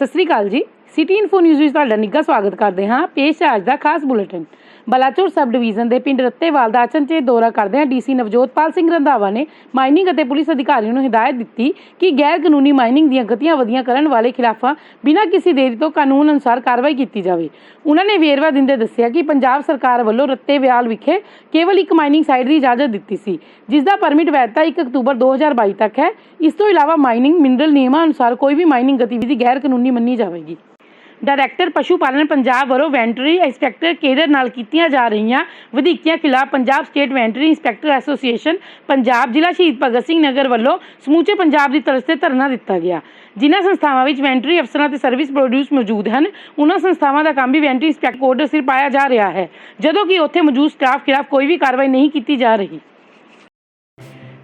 ਸਤਿ ਸ੍ਰੀ ਅਕਾਲ ਜੀ। City info news ਵਿੱਚ ਤੁਹਾਡਾ ਨਿੱਘਾ ਸਵਾਗਤ ਕਰਦੇ ਹਾਂ। ਪੇਸ਼ ਹੈ ਅੱਜ ਦਾ ਖਾਸ ਬੁਲੇਟਿਨ। ਬਲਾਚੌਰ ਸਬ ਡਿਵੀਜ਼ਨ ਦੇ ਪਿੰਡ ਰੱਤੇਵਾਲ ਦਾ ਅਚਨਚੇਤ ਦੌਰਾ ਕਰਦਿਆਂ ਡੀਸੀ ਨਵਜੋਤਪਾਲ ਸਿੰਘ ਰੰਧਾਵਾ ਨੇ ਮਾਈਨਿੰਗ ਅਤੇ ਪੁਲਿਸ ਅਧਿਕਾਰੀਆਂ ਨੂੰ ਹਦਾਇਤ ਦਿੱਤੀ ਕਿ ਗੈਰ ਕਾਨੂੰਨੀ ਮਾਈਨਿੰਗ ਦੀਆਂ ਗਤੀਆਂ ਵਧੀਆਂ ਕਰਨ ਵਾਲੇ ਖਿਲਾਫਾਂ ਬਿਨਾਂ ਕਿਸੇ ਦੇਰੀ ਤੋਂ ਕਾਨੂੰਨ ਅਨੁਸਾਰ ਕਾਰਵਾਈ ਕੀਤੀ ਜਾਵੇ। ਉਹਨਾਂ ਨੇ ਵੇਰਵਾ ਦਿੰਦੇ ਦੱਸਿਆ ਕਿ ਪੰਜਾਬ ਸਰਕਾਰ ਵੱਲੋਂ ਰੱਤੇਵਾਲ ਵਿਖੇ ਕੇਵਲ ਇੱਕ ਮਾਈਨਿੰਗ ਸਾਈਟ ਦੀ ਇਜਾਜ਼ਤ ਦਿੱਤੀ ਸੀ, ਜਿਸ ਦਾ ਪਰਮਿਟ ਵੈਧਤਾ 1 ਅਕਤੂਬਰ 2022 ਤੱਕ ਹੈ। ਇਸ ਤੋਂ ਇਲਾਵਾ ਮਾਈਨਿੰਗ ਮਿਨਰਲ ਨਿਯਮਾਂ ਅਨੁਸਾਰ ਕੋਈ ਵੀ ਮਾਈਨਿੰਗ ਗਤੀਵਿਧੀ ਗੈਰ ਕਾਨੂੰਨੀ ਮੰਨੀ ਜਾਵੇਗੀ। ਡਾਇਰੈਕਟਰ ਪਸ਼ੂ ਪਾਲਣ ਪੰਜਾਬ ਵੱਲੋਂ ਵੈਂਟਰੀ ਇੰਸਪੈਕਟਰ ਕੇਡਰ ਨਾਲ ਕੀਤੀਆਂ ਜਾ ਰਹੀਆਂ ਵਧੀਕੀਆਂ ਖਿਲਾਫ ਪੰਜਾਬ ਸਟੇਟ ਵੈਂਟਰੀ ਇੰਸਪੈਕਟਰ ਐਸੋਸੀਏਸ਼ਨ ਪੰਜਾਬ ਜ਼ਿਲ੍ਹਾ ਸ਼ਹੀਦ ਭਗਤ ਸਿੰਘ ਨਗਰ ਵੱਲੋਂ ਸਮੂਚੇ ਪੰਜਾਬ ਦੀ ਤਰਫ ਤੇ ਧਰਨਾ ਦਿੱਤਾ ਗਿਆ। ਜਿਨ੍ਹਾਂ ਸੰਸਥਾਵਾਂ ਵਿੱਚ ਵੈਂਟਰੀ ਅਫਸਰਾਂ ਤੇ ਸਰਵਿਸ ਪ੍ਰੋਡਿਊਸ ਮੌਜੂਦ ਹਨ ਉਹਨਾਂ ਸੰਸਥਾਵਾਂ ਦਾ ਕੰਮ ਵੀ ਵੈਂਟਰੀ ਇੰਸਪੈਕਟਰ ਕੋਡ ਸਿਰ ਪਾਇਆ ਜਾ ਰਿਹਾ ਹੈ, ਜਦੋਂ ਕਿ ਉੱਥੇ ਮੌਜੂਦ ਸਟਾਫ ਖਿਲਾਫ ਕੋਈ ਵੀ ਕਾਰਵਾਈ ਨਹੀਂ ਕੀਤੀ ਜਾ ਰਹੀ।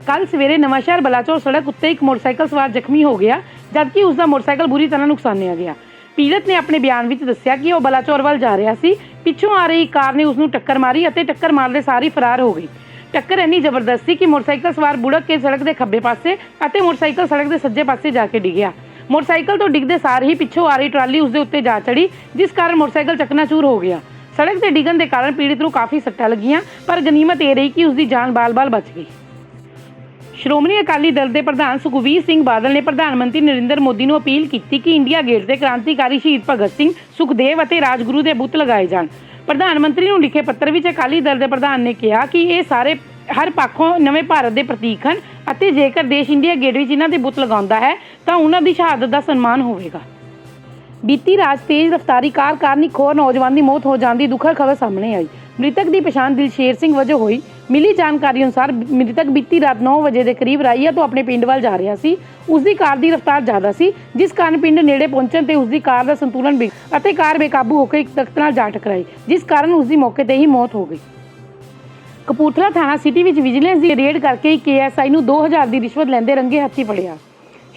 ਕੱਲ ਸਵੇਰੇ ਨਵਾਂਸ਼ਹਿਰ ਬਲਾਚੌਰ ਸੜਕ ਉੱਤੇ ਇੱਕ ਮੋਟਰਸਾਈਕਲ ਸਵਾਰ ਜ਼ਖਮੀ ਹੋ ਗਿਆ, ਜਦਕਿ ਉਸ ਦਾ ਮੋਟਰਸਾਈਕਲ ਬੁਰੀ ਤਰ੍ਹਾਂ ਨੁਕਸਾਨਿਆ ਗਿਆ। ਪੀੜਤ ਨੇ ਆਪਣੇ ਬਿਆਨ ਵਿੱਚ ਦੱਸਿਆ ਕਿ ਉਹ ਬਲਾਚੌਰ ਵੱਲ ਜਾ ਰਿਹਾ ਸੀ। ਪਿੱਛੋਂ ਆ ਰਹੀ ਕਾਰ ਨੇ ਉਸ ਨੂੰ ਟੱਕਰ ਮਾਰੀ ਅਤੇ ਟੱਕਰ ਮਾਰਦੇ ਸਾਰ ਹੀ ਫਰਾਰ ਹੋ ਗਈ। ਟੱਕਰ ਇੰਨੀ ਜ਼ਬਰਦਸਤ ਸੀ ਕਿ ਮੋਟਰਸਾਈਕਲ ਸਵਾਰ ਬੁੜਕ ਕੇ ਸੜਕ ਦੇ ਖੱਬੇ ਪਾਸੇ ਅਤੇ ਮੋਟਰਸਾਈਕਲ ਸੜਕ ਦੇ ਸੱਜੇ ਪਾਸੇ ਜਾ ਕੇ ਡਿੱਗਿਆ। ਮੋਟਰਸਾਈਕਲ ਤੋਂ ਡਿੱਗਦੇ ਸਾਰ ਹੀ ਪਿੱਛੋਂ ਆ ਰਹੀ ਟਰਾਲੀ ਉਸ ਦੇ ਉੱਤੇ ਜਾ ਚੜੀ, ਜਿਸ ਕਾਰਨ ਮੋਟਰਸਾਈਕਲ ਚਕਨਾਚੂਰ ਹੋ ਗਿਆ। ਸੜਕ ਤੇ ਡਿੱਗਣ ਦੇ ਕਾਰਨ ਪੀੜਤ ਨੂੰ ਕਾਫੀ ਸੱਟਾਂ ਲੱਗੀਆਂ, ਪਰ ਗਨੀਮਤ ਇਹ ਰਹੀ ਕਿ ਉਸ ਦੀ ਜਾਨ ਬਾਲ-ਬਾਲ ਬਚ ਗਈ। ਸ਼੍ਰੋਮਣੀ ਅਕਾਲੀ ਦਲ ਦੇ ਪ੍ਰਧਾਨ ਸੁਖਵੀਰ ਸਿੰਘ ਬਾਦਲ ਨੇ ਪ੍ਰਧਾਨ ਮੰਤਰੀ ਨਰਿੰਦਰ ਮੋਦੀ ਨੂੰ ਅਪੀਲ ਕੀਤੀ ਕਿ ਇੰਡੀਆ ਗੇਟ ਤੇ ਕ੍ਰਾਂਤੀਕਾਰੀ ਸ਼ਹੀਦ ਭਗਤ ਸਿੰਘ, ਸੁਖਦੇਵ ਅਤੇ ਰਾਜਗੁਰੂ ਦੇ ਬੁੱਤ ਲਗਾਏ ਜਾਣ। ਪ੍ਰਧਾਨ ਮੰਤਰੀ ਨੂੰ ਲਿਖੇ ਪੱਤਰ ਵਿੱਚ ਅਕਾਲੀ ਦਲ ਦੇ ਪ੍ਰਧਾਨ ਨੇ ਕਿਹਾ ਕਿ ਇਹ ਸਾਰੇ, ਹਰ ਪੱਖੋਂ ਨਵੇਂ ਭਾਰਤ ਦੇ ਪ੍ਰਤੀਕ ਹਨ ਅਤੇ ਜੇਕਰ ਦੇਸ਼ ਇੰਡੀਆ ਗੇਟ ਵਿੱਚ ਇਹਨਾਂ ਦੇ ਬੁੱਤ ਲਗਾਉਂਦਾ ਹੈ, ਤਾਂ ਉਹਨਾਂ ਦੀ ਸ਼ਹਾਦਤ ਦਾ ਸਨਮਾਨ ਹੋਵੇਗਾ। ਬੀਤੀ ਰਾਤ ਤੇਜ਼ ਰਫ਼ਤਾਰੀ ਕਾਰ ਕਾਰਨ ਇੱਕ ਹੋਰ ਨੌਜਵਾਨ ਦੀ ਮੌਤ ਹੋ ਜਾਣ ਦੀ ਦੁਖਦ ਖਬਰ ਸਾਹਮਣੇ ਆਈ। ਮ੍ਰਿਤਕ ਦੀ ਪਛਾਣ ਦਿਲਸ਼ੇਰ ਸਿੰਘ ਵਜੋਂ ਹੋਈ। ਮਿਲੀ ਜਾਣਕਾਰੀ ਅਨੁਸਾਰ ਮ੍ਰਿਤਕ ਬੀਤੀ ਰਾਤ 9 ਵਜੇ ਦੇ ਕਰੀਬ ਰਾਈਆ ਤੋਂ ਆਪਣੇ ਪਿੰਡ ਵੱਲ ਜਾ ਰਿਹਾ ਸੀ। ਉਸ ਦੀ ਕਾਰ ਦੀ ਰਫ਼ਤਾਰ ਜ਼ਿਆਦਾ ਸੀ, ਜਿਸ ਕਾਰਨ ਪਿੰਡ ਨੇੜੇ ਪਹੁੰਚਣ ਤੇ ਉਸ ਦੀ ਕਾਰ ਦਾ ਸੰਤੁਲਨ ਵਿਗ ਅਤੇ ਕਾਰ ਬੇਕਾਬੂ ਹੋ ਕੇ ਇੱਕ ਤਖਤ ਨਾਲ ਜਾ ਟਕਰਾਈ, ਜਿਸ ਕਾਰਨ ਉਸ ਦੀ ਮੌਕੇ ਤੇ ਹੀ ਮੌਤ ਹੋ ਗਈ। ਕਪੂਰਥਲਾ ਥਾਣਾ ਸਿਟੀ ਵਿੱਚ ਵਿਜੀਲੈਂਸ ਦੀ ਰੇਡ ਕਰਕੇ ਇੱਕ ਏਐਸਆਈ ਨੂੰ 2000 ਦੀ ਰਿਸ਼ਵਤ ਲੈਂਦੇ ਰੰਗੇ ਹੱਥੀ ਫੜਿਆ।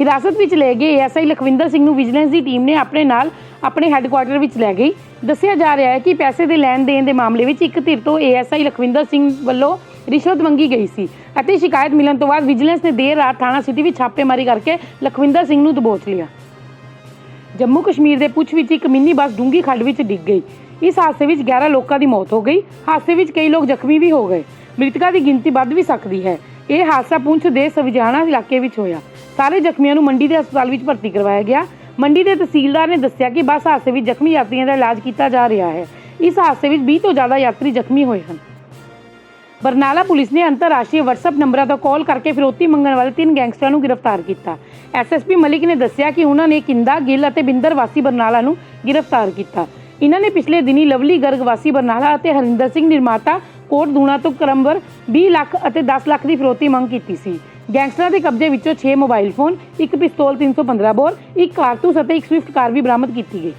ਹਿਰਾਸਤ ਵਿੱਚ ਲੈ ਗਏ ਏਐਸਆਈ ਲਖਵਿੰਦਰ ਸਿੰਘ ਨੂੰ ਵਿਜੀਲੈਂਸ ਦੀ ਟੀਮ ਨੇ ਆਪਣੇ ਨਾਲ ਆਪਣੇ ਹੈੱਡਕੁਆਰਟਰ ਵਿੱਚ ਲੈ ਗਈ। ਦੱਸਿਆ ਜਾ ਰਿਹਾ ਹੈ ਕਿ ਪੈਸੇ ਦੇ ਲੈਣ ਦੇਣ ਦੇ ਮਾਮਲੇ ਵਿੱਚ ਇੱਕ ਧਿਰ ਤੋਂ ਏਐਸਆਈ ਲਖਵਿੰਦਰ ਸਿੰਘ ਵੱਲੋਂ ਰਿਸ਼ਵਤ ਮੰਗੀ ਗਈ ਸੀ ਅਤੇ ਸ਼ਿਕਾਇਤ ਮਿਲਣ ਤੋਂ ਬਾਅਦ ਵਿਜੀਲੈਂਸ ਨੇ ਦੇਰ ਰਾਤ ਥਾਣਾ ਸਿਟੀ ਵਿੱਚ ਛਾਪੇਮਾਰੀ ਕਰਕੇ ਲਖਵਿੰਦਰ ਸਿੰਘ ਨੂੰ ਦਬੋਚ ਲਿਆ। ਜੰਮੂ ਕਸ਼ਮੀਰ ਦੇ ਪੁੱਛ ਵਿੱਚ ਇੱਕ ਮਿੰਨੀ ਬੱਸ ਡੂੰਗੀ ਖੱਡ ਵਿੱਚ ਡਿੱਗ ਗਈ। ਇਸ ਹਾਦਸੇ ਵਿੱਚ 11 ਲੋਕਾਂ ਦੀ ਮੌਤ ਹੋ ਗਈ। ਹਾਦਸੇ ਵਿੱਚ ਕਈ ਲੋਕ ਜ਼ਖਮੀ ਵੀ ਹੋ ਗਏ। ਮ੍ਰਿਤਕਾਂ ਦੀ ਗਿਣਤੀ ਵੱਧ ਵੀ ਸਕਦੀ ਹੈ। ਇਹ ਹਾਦਸਾ ਪੁੰਛ ਦੇ ਸਵਿਜਾਣਾ ਇਲਾਕੇ ਵਿੱਚ ਹੋਇਆ। ਸਾਰੇ ਜ਼ਖਮੀਆਂ ਨੂੰ ਮੰਡੀ ਦੇ ਹਸਪਤਾਲ ਵਿੱਚ ਭਰਤੀ ਕਰਵਾਇਆ ਗਿਆ। ਮੰਡੀ ਦੇ ਤਹਿਸੀਲਦਾਰ ਨੇ ਦੱਸਿਆ ਕਿ ਬੱਸ ਹਾਦਸੇ ਵਿੱਚ ਜ਼ਖਮੀ ਯਾਤਰੀਆਂ ਦਾ ਇਲਾਜ ਕੀਤਾ ਜਾ ਰਿਹਾ ਹੈ। ਇਸ ਹਾਦਸੇ ਵਿੱਚ 20 ਤੋਂ ਜ਼ਿਆਦਾ ਯਾਤਰੀ ਜ਼ਖਮੀ ਹੋਏ ਹਨ। ਬਰਨਾਲਾ ਪੁਲਿਸ ਨੇ ਅੰਤਰਰਾਸ਼ਟਰੀ WhatsApp ਨੰਬਰਾਂ ਤੋਂ ਕਾਲ ਕਰਕੇ ਫਿਰੌਤੀ ਮੰਗਣ ਵਾਲੇ ਤਿੰਨ ਗੈਂਗਸਟਰਾਂ ਨੂੰ ਗ੍ਰਿਫਤਾਰ ਕੀਤਾ। ਐਸਐਸਪੀ ਮਲਿਕ ਨੇ ਦੱਸਿਆ ਕਿ ਉਹਨਾਂ ਨੇ ਕਿੰਦਾ ਗਿੱਲ ਅਤੇ ਬਿੰਦਰ ਵਾਸੀ ਬਰਨਾਲਾ ਨੂੰ ਗ੍ਰਿਫਤਾਰ ਕੀਤਾ। ਇਹਨਾਂ ਨੇ ਪਿਛਲੇ ਦਿਨੀ ਲਵਲੀ ਗਰਗ ਵਾਸੀ ਬਰਨਾਲਾ ਅਤੇ ਹਰਿੰਦਰ ਸਿੰਘ ਨਿਰਮਾਤਾ ਕੋਟ ਦੂਣਾ ਤੋਂ ਕਰਮਵਰ 20 ਲੱਖ ਅਤੇ 10 ਲੱਖ ਦੀ ਫਿਰੌਤੀ ਮੰਗ ਕੀਤੀ ਸੀ। ਗੈਂਗਸਟਰਾਂ ਦੇ ਕਬਜ਼ੇ ਵਿੱਚੋਂ 6 ਮੋਬਾਈਲ ਫੋਨ, ਇੱਕ ਪਿਸਤੌਲ 315 ਬੋਰ, ਇੱਕ ਕਾਰਤੂਸ ਅਤੇ ਇੱਕ ਸਵਿਫਟ ਕਾਰ ਵੀ ਬਰਾਮਦ ਕੀਤੀ ਗਈ।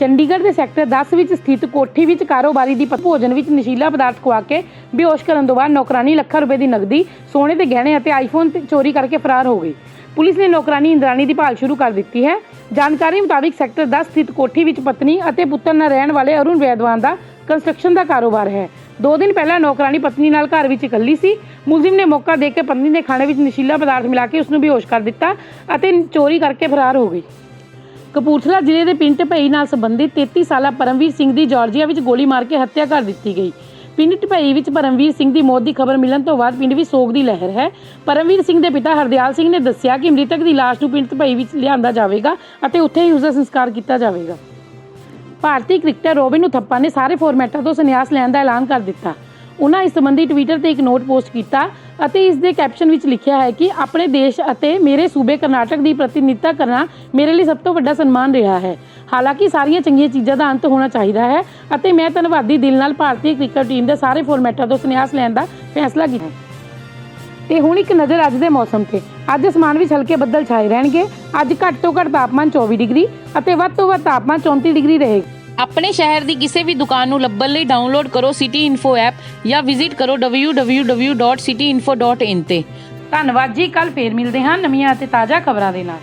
ਚੰਡੀਗੜ੍ਹ ਦੇ ਸੈਕਟਰ 10 ਵਿੱਚ ਸਥਿਤ ਕੋਠੀ ਵਿੱਚ ਕਾਰੋਬਾਰੀ ਦੀ ਭੋਜਨ ਵਿੱਚ ਨਸ਼ੀਲਾ ਪਦਾਰਥ ਖਵਾ ਕੇ ਬੇਹੋਸ਼ ਕਰਨ ਤੋਂ ਬਾਅਦ ਨੌਕਰਾਨੀ ਲੱਖਾਂ ਰੁਪਏ ਦੀ ਨਗਦੀ ਸੋਨੇ ਦੇ ਗਹਿਣੇ ਅਤੇ ਆਈਫੋਨ ਚੋਰੀ ਕਰਕੇ ਫਰਾਰ ਹੋ ਗਈ। ਪੁਲਿਸ ਨੇ ਨੌਕਰਾਨੀ ਇੰਦਰਾਨੀ ਦੀ ਭਾਲ ਸ਼ੁਰੂ ਕਰ ਦਿੱਤੀ ਹੈ। ਜਾਣਕਾਰੀ ਮੁਤਾਬਿਕ ਸੈਕਟਰ 10 ਸਥਿਤ ਕੋਠੀ ਵਿੱਚ ਪਤਨੀ ਅਤੇ ਪੁੱਤਰ ਨਾਲ ਰਹਿਣ ਵਾਲੇ ਅਰੁਣ ਵੈਦਵਾਨ ਦਾ ਕੰਸਟਰਕਸ਼ਨ ਦਾ ਕਾਰੋਬਾਰ ਹੈ। ਦੋ ਦਿਨ ਪਹਿਲਾਂ ਨੌਕਰਾਨੀ ਪਤਨੀ ਨਾਲ ਘਰ ਵਿੱਚ ਇਕੱਲੀ ਸੀ। ਮੁਲਜ਼ਮ ਨੇ ਮੌਕਾ ਦੇਖ ਕੇ ਪਤਨੀ ਦੇ ਖਾਣੇ ਵਿੱਚ ਨਸ਼ੀਲਾ ਪਦਾਰਥ ਮਿਲਾ ਕੇ ਉਸ ਨੂੰ ਬੇਹੋਸ਼ ਕਰ ਦਿੱਤਾ ਅਤੇ ਚੋਰੀ ਕਰਕੇ ਫਰਾਰ ਹੋ ਗਈ। ਕਪੂਰਥਲਾ ਜ਼ਿਲ੍ਹੇ ਦੇ ਪਿੰਡ ਭਈ ਨਾਲ ਸੰਬੰਧਿਤ 33 ਸਾਲਾ ਪਰਮਵੀਰ ਸਿੰਘ ਦੀ ਜਾਰਜੀਆ ਵਿੱਚ ਗੋਲੀ ਮਾਰ ਕੇ ਹੱਤਿਆ ਕਰ ਦਿੱਤੀ ਗਈ। ਪਿੰਡ ਢਪਈ ਵਿੱਚ ਪਰਮਵੀਰ ਸਿੰਘ ਦੀ ਮੌਤ ਦੀ ਖਬਰ ਮਿਲਣ ਤੋਂ ਬਾਅਦ ਪਿੰਡ ਵਿੱਚ ਸੋਗ ਦੀ ਲਹਿਰ ਹੈ। ਪਰਮਵੀਰ ਸਿੰਘ ਦੇ ਪਿਤਾ ਹਰਦਿਆਲ ਸਿੰਘ ਨੇ ਦੱਸਿਆ ਕਿ ਮ੍ਰਿਤਕ ਦੀ ਲਾਸ਼ ਨੂੰ ਪਿੰਡ ਢਪਈ ਵਿੱਚ ਲਿਆਂਦਾ ਜਾਵੇਗਾ ਅਤੇ ਉੱਥੇ ਹੀ ਉਸ ਦਾ ਸੰਸਕਾਰ ਕੀਤਾ ਜਾਵੇਗਾ। ਭਾਰਤੀ ਕ੍ਰਿਕਟਰ ਰੋਬਿਨ ਉਥੱਪਾ ਨੇ ਸਾਰੇ ਫਾਰਮੈਟਾਂ ਤੋਂ ਸੰਨਿਆਸ ਲੈਣ ਦਾ ਐਲਾਨ ਕਰ ਦਿੱਤਾ। ਉਹਨਾਂ ਇਸ ਸੰਬੰਧੀ ਟਵਿੱਟਰ ਤੇ ਇੱਕ ਨੋਟ ਪੋਸਟ ਕੀਤਾ ਅਤੇ ਇਸ ਦੇ ਕੈਪਸ਼ਨ ਵਿੱਚ ਲਿਖਿਆ ਹੈ ਕਿ ਆਪਣੇ ਦੇਸ਼ ਅਤੇ ਮੇਰੇ ਸੂਬੇ ਕਰਨਾਟਕ ਦੀ ਪ੍ਰਤੀਨਿਧਤਾ ਕਰਨਾ ਮੇਰੇ ਲਈ ਸਭ ਤੋਂ ਵੱਡਾ ਸਨਮਾਨ ਰਿਹਾ ਹੈ। ਹਾਲਾਂਕਿ ਸਾਰੀਆਂ ਚੰਗੀਆਂ ਚੀਜ਼ਾਂ ਦਾ ਅੰਤ ਹੋਣਾ ਚਾਹੀਦਾ ਹੈ ਅਤੇ ਮੈਂ ਧੰਨਵਾਦੀ ਦਿਲ ਨਾਲ ਭਾਰਤੀ ਕ੍ਰਿਕਟ ਟੀਮ ਦੇ ਸਾਰੇ ਫਾਰਮੈਟਾਂ ਤੋਂ ਸੰਨਿਆਸ ਲੈਣ ਦਾ ਫੈਸਲਾ ਕੀਤਾ। ਤੇ ਹੁਣ ਇੱਕ ਨਜ਼ਰ ਅੱਜ ਦੇ ਮੌਸਮ ਤੇ। ਅੱਜ ਅਸਮਾਨ ਵਿੱਚ ਹਲਕੇ ਬੱਦਲ ਛਾਏ ਰਹਿਣਗੇ। ਅੱਜ ਘੱਟ ਤੋਂ ਘੱਟ ਤਾਪਮਾਨ 24 ਡਿਗਰੀ ਅਤੇ ਵੱਧ ਤੋਂ ਵੱਧ ਤਾਪਮਾਨ 34 ਡਿਗਰੀ ਰਹੇਗਾ ਆਪਣੇ ਸ਼ਹਿਰ ਦੀ ਕਿਸੇ ਵੀ ਦੁਕਾਨ ਨੂੰ ਲੱਭਣ ਲਈ ਡਾਊਨਲੋਡ ਕਰੋ ਸਿਟੀ ਇਨਫੋ ਐਪ ਜਾਂ ਵਿਜ਼ਿਟ ਕਰੋ www.cityinfo.in ਤੇ। ਧੰਨਵਾਦ ਜੀ ਕੱਲ ਫੇਰ ਮਿਲਦੇ ਹਾਂ ਨਵੀਆਂ ਅਤੇ ਤਾਜ਼ਾ ਖਬਰਾਂ ਦੇ ਨਾਲ।